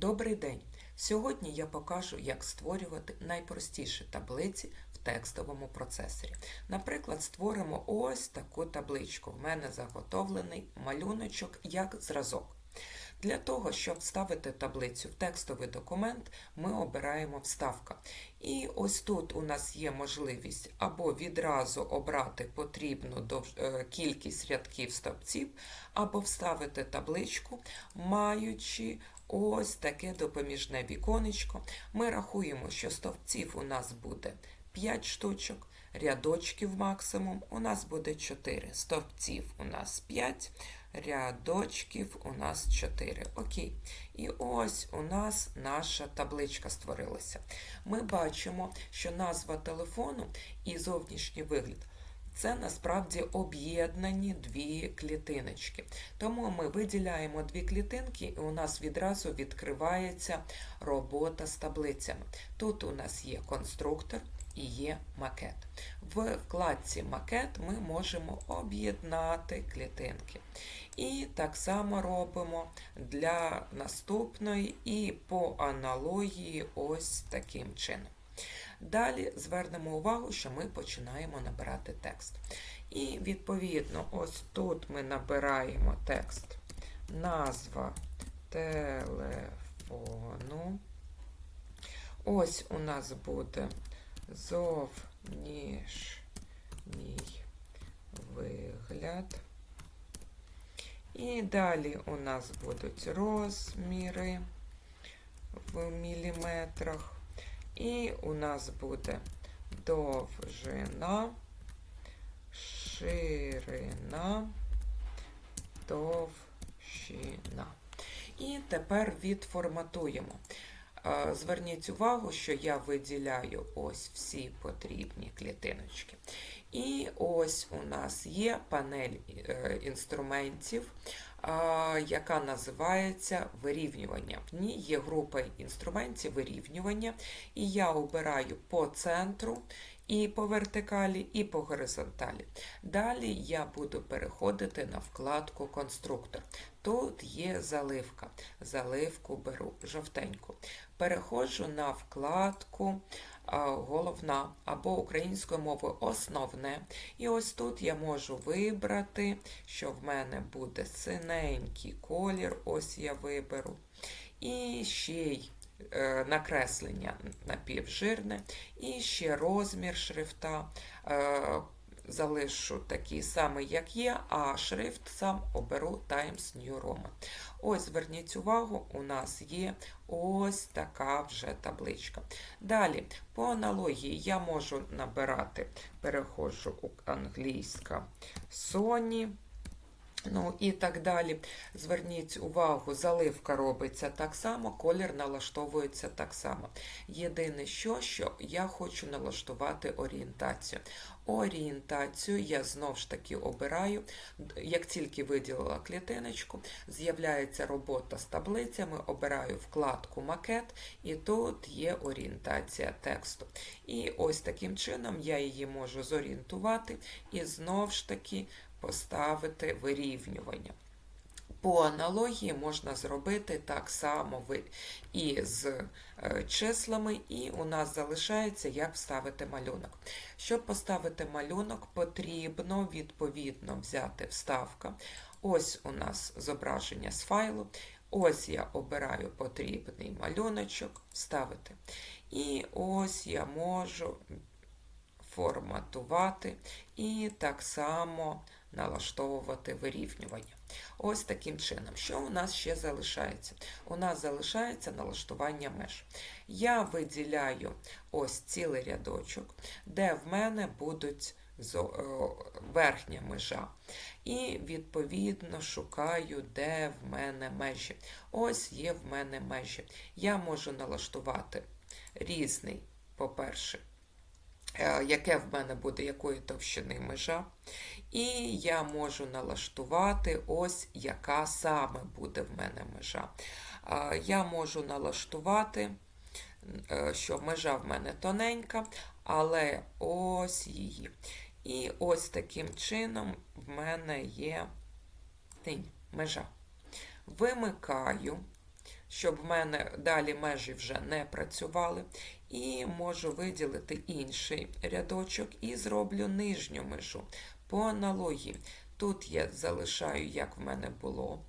Добрий день! Сьогодні я покажу, як створювати найпростіші таблиці в текстовому процесорі. Наприклад, створимо ось таку табличку. В мене заготовлений малюночок як зразок. Для того, щоб вставити таблицю в текстовий документ, ми обираємо вставка. І ось тут у нас є можливість або відразу обрати потрібну е, кількість рядків стовпців, або вставити табличку, маючи ось таке допоміжне віконечко. Ми рахуємо, що стовпців у нас буде 5 штучок, рядочків максимум у нас буде 4. Стовпців у нас 5, рядочків у нас 4. Окей. І ось у нас наша табличка створилася. Ми бачимо, що назва телефону і зовнішній вигляд. Це насправді об'єднані дві клітиночки. Тому ми виділяємо дві клітинки, і у нас відразу відкривається робота з таблицями. Тут у нас є конструктор і є макет. В вкладці макет ми можемо об'єднати клітинки. І так само робимо для наступної і по аналогії ось таким чином. Далі звернемо увагу, що ми починаємо набирати текст. І відповідно, ось тут ми набираємо текст, назва телефону. Ось у нас буде зовнішній вигляд. І далі у нас будуть розміри в міліметрах. І у нас буде довжина, ширина, довжина. І тепер відформатуємо. Зверніть увагу, що я виділяю ось всі потрібні клітиночки. І ось у нас є панель е, інструментів, яка називається вирівнювання. В ній є група інструментів вирівнювання, і я обираю по центру, і по вертикалі, і по горизонталі. Далі я буду переходити на вкладку Конструктор. Тут є заливка. Заливку беру жовтеньку. Переходжу на вкладку Головна або українською мовою основне. І ось тут я можу вибрати, що в мене буде синенький колір, ось я виберу. І ще й е, накреслення напівжирне, і ще розмір шрифта. Залишу такий самий, як є, а шрифт сам оберу Times New Roman. Ось, зверніть увагу, у нас є ось така вже табличка. Далі, по аналогії, я можу набирати, переходжу у англійська Sony. Ну і так далі. Зверніть увагу, заливка робиться так само, колір налаштовується так само. Єдине, що, що я хочу налаштувати орієнтацію. Орієнтацію я знову ж таки обираю. Як тільки виділила клітиночку, з'являється робота з таблицями, обираю вкладку Макет, і тут є орієнтація тексту. І ось таким чином я її можу зорієнтувати і знову ж таки поставити вирівнювання. По аналогії можна зробити так само і з е, числами, і у нас залишається, як вставити малюнок. Щоб поставити малюнок, потрібно відповідно взяти вставка. Ось у нас зображення з файлу. Ось я обираю потрібний малюночок, вставити. І ось я можу форматувати і так само налаштовувати вирівнювання. Ось таким чином. Що у нас ще залишається? У нас залишається налаштування меж. Я виділяю ось цілий рядочок, де в мене будуть верхня межа. І, відповідно, шукаю, де в мене межі. Ось є в мене межі. Я можу налаштувати різний, по-перше, Е, яке в мене буде якої товщини межа. І я можу налаштувати ось, яка саме буде в мене межа. Е, я можу налаштувати, е, що межа в мене тоненька, але ось її. І ось таким чином в мене є межа. Вимикаю, щоб в мене далі межі вже не працювали. І можу виділити інший рядочок і зроблю нижню межу по аналогії. Тут я залишаю, як в мене було.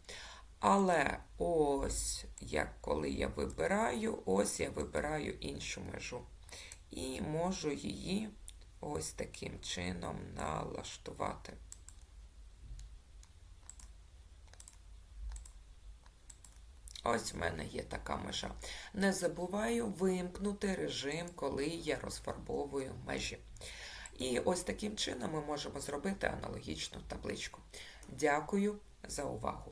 Але ось, як коли я вибираю, ось я вибираю іншу межу. І можу її ось таким чином налаштувати. Ось в мене є така межа. Не забуваю вимкнути режим, коли я розфарбовую межі. І ось таким чином ми можемо зробити аналогічну табличку. Дякую за увагу!